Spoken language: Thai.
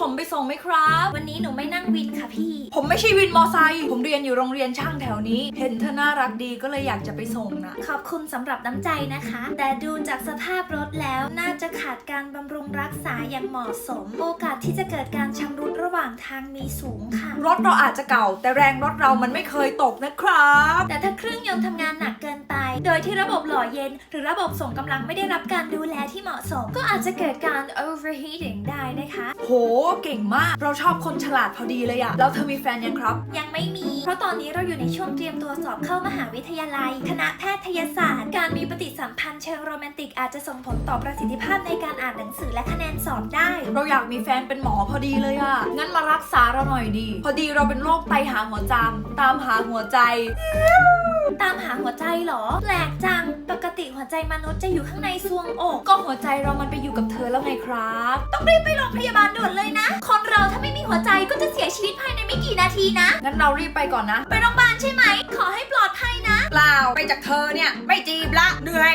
ผมไปส่งไหมครับ วันนี้หนูไม่นั่งวินค่ะพี่ ผมไม่ใช่วินมอไซค์ผมเรียนอยู่โรงเรียนช่างแถวนี้ เห็นเธอน่ารักดีก็เลยอยากจะไปส่งนะขอบคุณสำหรับน้ำใจนะคะ แต่ดูจากสภาพรถแล้วน่าจะขาดการบำรุงรักษาอย่างเหมาะสม โอกาสที่จะเกิดการชำรุดระหว่างทางมีสูงค่ะ รถเราอาจจะเก่า แต่แรงรถเรามันไม่เคยตกนะครับ แต่ถ้าเครื่องยนต์ทำงานหนักเกินไป โดยที่ระบบหล่อเย็น หรือระบบส่งกำลังไม่ได้รับการดูแลที่เหมาะสม ก็อาจจะเกิดการ overheating ได้นะคะ โห เก่งมาก เราชอบคนฉลาดพอดีเลยอะแล้วเธอมีแฟนยังครับ ยังไม่มี เพราะตอนนี้เราอยู่ในช่วงเตรียมตัวสอบเข้ามหาวิทยาลัย คณะแพทยศาสตร์ การมีปฏิสัมพันธ์เชิงโรแมนติกอาจจะส่งผลต่อประสิทธิภาพในการอ่านหนังสือและคะแนนสอบได้ เราอยากมีแฟนเป็นหมอพอดีเลยอะงั้นมารักษาเราหน่อยดี พอดีเราเป็นโรคไตหาหัวจามตามหาหัวใจ ตามหาหัวใจเหรอแปลกจัง ปกติหัวใจมนุษย์จะอยู่ข้างในซวงอก ก็หัวใจเรามันไปอยู่กับเธอแล้วไงครับ ต้องรีบไปโรงพยาบาลด่วนเลยนะ คนเราถ้าไม่มีหัวใจก็จะเสียชีวิตภายในไม่กี่นาทีนะ งั้นเรารีบไปก่อนนะ ไปโรงพยาบาลใช่ไหม ขอให้ปลอดภัยนะ เปล่า ไปจากเธอเนี่ย ไม่จีบละ เหนื่อย